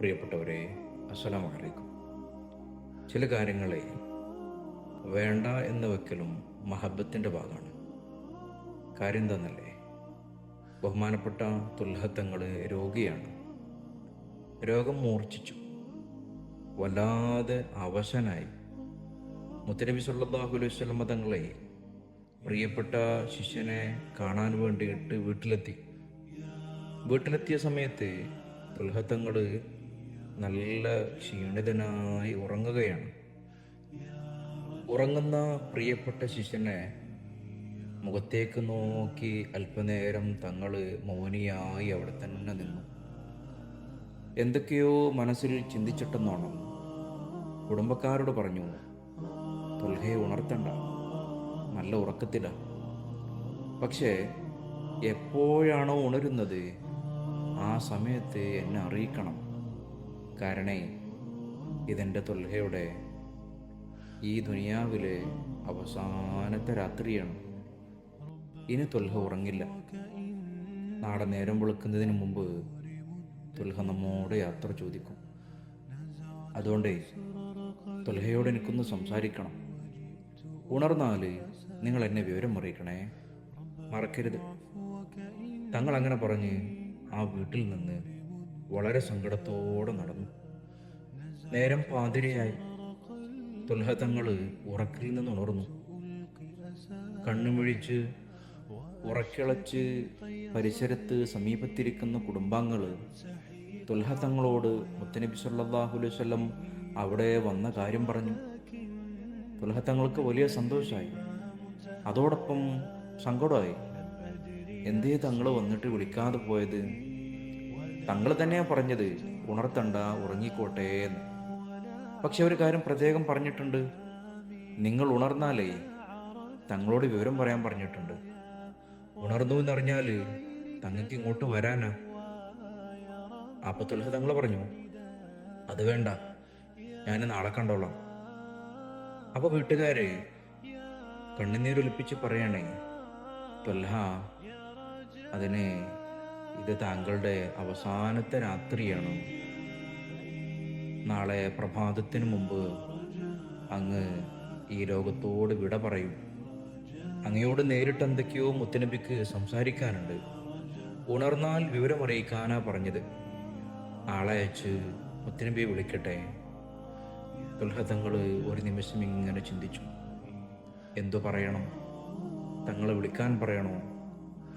പ്രിയപ്പെട്ടവരെ അലൈക്കും ചില കാര്യങ്ങളെ വേണ്ട എന്ന് വെക്കലും മഹബത്തിന്റെ ഭാഗമാണ്. കാര്യം തന്നല്ലേ ബഹുമാനപ്പെട്ട തുൽഹത്തങ്ങൾ രോഗിയാണ്. രോഗം മൂർച്ഛിച്ചു. വല്ലാതെ അവശനായി. മുത്തനബി സല്ലല്ലാഹു അലൈഹി വസല്ലം തങ്ങളെ പ്രിയപ്പെട്ട ശിഷ്യനെ കാണാൻ വേണ്ടിയിട്ട് വീട്ടിലെത്തി. വീട്ടിലെത്തിയ സമയത്ത് തുൽഹത്തങ്ങൾ നല്ല ക്ഷീണിതനായി ഉറങ്ങുകയാണ്. ഉറങ്ങുന്ന പ്രിയപ്പെട്ട ശിഷ്യനെ മുഖത്തേക്ക് നോക്കി അല്പനേരം തങ്ങൾ മൗനിയായി അവിടെ തന്നെ നിന്നു. എന്തൊക്കെയോ മനസ്സിൽ ചിന്തിച്ചിട്ടെന്നോണം. കുടുംബക്കാരോട് പറഞ്ഞു തൊൽഹയെ ഉണർത്തണ്ട. നല്ല ഉറക്കത്തില. പക്ഷേ എപ്പോഴാണോ ഉണരുന്നത് ആ സമയത്ത് എന്നെ അറിയിക്കണം. കാരണേ ഇതെന്റെ തൊൽഹയുടെ ഈ ദുനിയാവിലെ അവസാനത്തെ രാത്രിയാണ്. ഇനി തൊൽഹ ഉറങ്ങില്ല. നാളെ നേരം വിളക്കുന്നതിന് മുമ്പ് തൊൽഹ നമ്മോട് യാത്ര ചോദിക്കും. അതുകൊണ്ട് തൊൽഹയോട് എനിക്കൊന്ന് സംസാരിക്കണം. ഉണർന്നാൽ നിങ്ങൾ എന്നെ വിവരം അറിയിക്കണേ. മറക്കരുത്. തങ്ങൾ അങ്ങനെ പറഞ്ഞ് ആ വീട്ടിൽ നിന്ന് വളരെ സങ്കടത്തോടെ നടന്നു. നേരം പാതിരയായി. തുൽഹതങ്ങൾ ഉറക്കിൽ നിന്ന് ഉണർന്നു. കണ്ണുമിഴിച്ച് ഉറക്കിളച്ച് പരിസരത്ത് സമീപത്തിരിക്കുന്ന കുടുംബാംഗങ്ങൾ തുൽഹതങ്ങളോട് മുത്തനബി സല്ലാഹു അലൈവല്ലം അവിടെ വന്ന കാര്യം പറഞ്ഞു. തുൽഹത്തങ്ങൾക്ക് വലിയ സന്തോഷമായി അതോടൊപ്പം സങ്കടമായി. എന്തേ തങ്ങൾ വന്നിട്ട് വിളിക്കാതെ പോയത്? തങ്ങൾ തന്നെയാണ് പറഞ്ഞത് ഉണർത്തണ്ട ഉറങ്ങിക്കോട്ടെ എന്ന്. പക്ഷെ ഒരു കാര്യം പ്രത്യേകം പറഞ്ഞിട്ടുണ്ട്. നിങ്ങൾ ഉണർന്നാലേ തങ്ങളോട് വിവരം പറയാൻ പറഞ്ഞിട്ടുണ്ട്. ഉണർന്നു എന്നറിഞ്ഞാൽ തങ്ങൾക്ക് ഇങ്ങോട്ട് വരാനാ. അപ്പൊ തുലസ തങ്ങൾ പറഞ്ഞു അത് വേണ്ട ഞാൻ നാളെ കണ്ടോളാം. അപ്പൊ വീട്ടുകാര് കണ്ണുനീരൊലിപ്പിച്ച് പറയണേ തൊൽഹ അതിന് ഇത് താങ്കളുടെ അവസാനത്തെ രാത്രിയാണ്. നാളെ പ്രഭാതത്തിന് മുമ്പ് അങ്ങ് ഈ ലോകത്തോട് വിട പറയും. അങ്ങയോട് നേരിട്ട് എന്തൊക്കെയോ മുത്തനബിക്ക് സംസാരിക്കാനുണ്ട്. ഉണർന്നാൽ വിവരമറിയിക്കാനാ പറഞ്ഞത്. ആളെ അയച്ച് മുത്തനബിയെ വിളിക്കട്ടെ. ദുൽഹതങ്ങൾ ഒരു നിമിഷം ഇങ്ങനെ ചിന്തിച്ചു. എന്തു പറയണം? തങ്ങളെ വിളിക്കാൻ പറയണോ?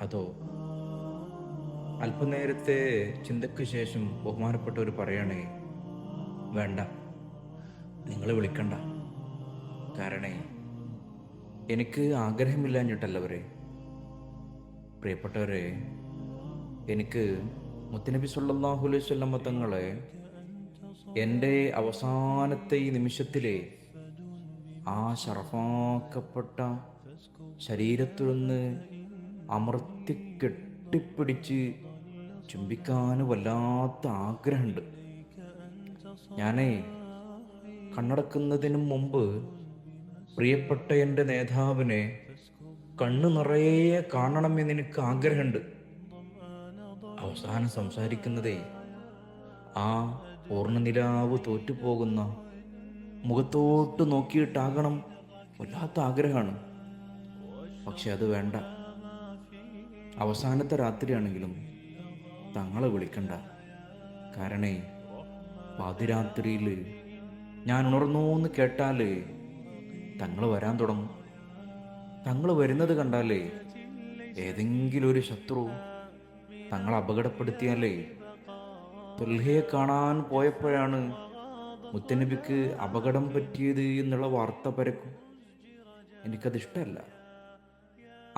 അതോ അല്പനേരത്തെ ചിന്തയ്ക്ക് ശേഷം ബഹുമാനപ്പെട്ടവർ പറയണേ വേണ്ട നിങ്ങൾ വിളിക്കണ്ട. കാരണേ എനിക്ക് ആഗ്രഹമില്ലാഞ്ഞിട്ടല്ലവരെ. പ്രിയപ്പെട്ടവരെ എനിക്ക് മുത്തനബി സല്ലല്ലാഹു അലൈഹി തങ്ങളെ എന്റെ അവസാനത്തെ ഈ നിമിഷത്തിലെ ആ ശറഫാക്കപ്പെട്ട ശരീരത്തിൽ നിന്ന് അമർത്തി കെട്ടിപ്പിടിച്ച് ചുംബിക്കാൻ വല്ലാത്ത ആഗ്രഹമുണ്ട്. ഞാനേ കണ്ണടക്കുന്നതിന് മുമ്പ് പ്രിയപ്പെട്ട എന്റെ നേതാവിനെ കണ്ണു നിറയെ കാണണമെന്ന് എനിക്ക് ആഗ്രഹമുണ്ട്. അവസാനം സംസാരിക്കുന്നതേ ആ പൂർണനിലാവ് തോറ്റുപോകുന്ന മുഖത്തോട്ട് നോക്കിയിട്ടാകണം വല്ലാത്ത ആഗ്രഹമാണ്. പക്ഷെ അത് വേണ്ട. അവസാനത്തെ രാത്രിയാണെങ്കിലും തങ്ങളെ വിളിക്കണ്ട. കാരണേ പാതിരാത്രിയിൽ ഞാൻ ഉണർന്നു എന്ന് കേട്ടാലേ തങ്ങൾ വരാൻ തുടങ്ങും. തങ്ങൾ വരുന്നത് കണ്ടാലേ ഏതെങ്കിലും ഒരു ശത്രു തങ്ങളെ അപകടപ്പെടുത്തിയാലേ തൊൽഹയെ കാണാൻ പോയപ്പോഴാണ് മുത്തനബിക്ക് അപകടം പറ്റിയത് എന്നുള്ള വാർത്ത പരക്കും. എനിക്കത് ഇഷ്ടമല്ല.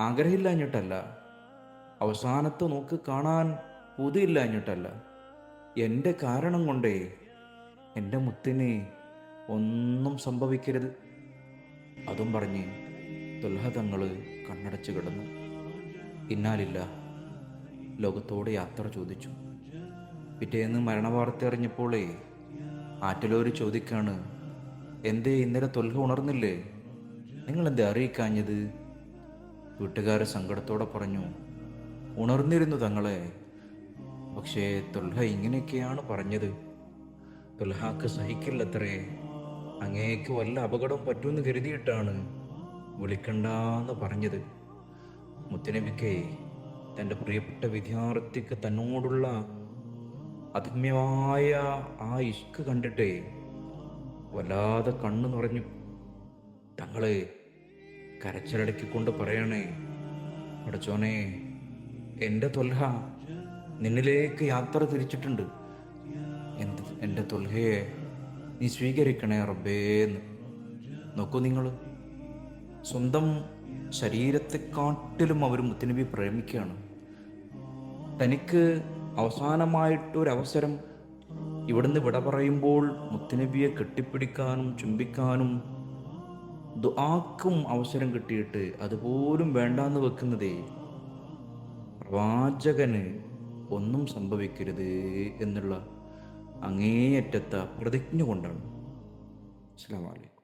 ആഗ്രഹമില്ലാഞ്ഞിട്ടല്ല. അവസാനത്തെ നോക്ക് കാണാൻ പൂതിയില്ലാഞ്ഞിട്ടല്ല. എന്റെ കാരണം കൊണ്ടേ എന്റെ മുത്തിനെ ഒന്നും സംഭവിക്കരുത്. അതും പറഞ്ഞ് ദുൽഹതങ്ങൾ കണ്ണടച്ച് കിടന്നു. ഇന്നാലില്ല ലോകത്തോട് യാത്ര ചോദിച്ചു. പിറ്റേന്ന് മരണവാർത്ത അറിഞ്ഞപ്പോളേ ആറ്റിലോര് ചോദിക്കാണ് എന്തേ ഇന്നലെ തൊൽഹ ഉണർന്നില്ലേ? നിങ്ങൾ എന്തേ അറിയിക്കാഞ്ഞത്? വീട്ടുകാരെ സങ്കടത്തോടെ പറഞ്ഞു ഉണർന്നിരുന്നു തങ്ങളെ. പക്ഷേ തൊൽഹ ഇങ്ങനെയൊക്കെയാണ് പറഞ്ഞത്. തുൽഹാക്ക് സഹിക്കില്ലത്രേ. അങ്ങേക്ക് വല്ല അപകടം പറ്റുമെന്ന് കരുതിയിട്ടാണ് വിളിക്കണ്ടെന്ന് പറഞ്ഞത്. മുത്തനബിക്ക് തന്റെ പ്രിയപ്പെട്ട വിദ്യാർത്ഥിക്ക് തന്നോടുള്ള അധമ്യമായ ആ ഇഷ്ക് കണ്ടിട്ടേ വല്ലാതെ കണ്ണു നിറഞ്ഞു. തങ്ങളെ കരച്ചിലടക്കിക്കൊണ്ട് പറയണേ അടച്ചോനെ എന്റെ തൊൽഹ നിന്നിലേക്ക് യാത്ര തിരിച്ചിട്ടുണ്ട്. എന്ത് എന്റെ തൊൽഹയെ നീ സ്വീകരിക്കണേ റബ്ബേ എന്ന്. നോക്കൂ നിങ്ങൾ സ്വന്തം ശരീരത്തെക്കാട്ടിലും അവർ മുത്തനബി പ്രേമിക്കുകയാണ്. തനിക്ക് അവസാനമായിട്ടൊരവസരം ഇവിടുന്ന് വിട പറയുമ്പോൾ മുത്തനബിയെ കെട്ടിപ്പിടിക്കാനും ചുംബിക്കാനും ദുആക്കും അവസരം കിട്ടിയിട്ട് അതുപോലും വേണ്ടാന്ന് വെക്കുന്നതേ പ്രവാചകന് ഒന്നും സംഭവിക്കരുത് എന്നുള്ള അങ്ങേയറ്റത്ത പ്രതിജ്ഞ കൊണ്ടാണ്. അസ്സാം അലൈക്കും.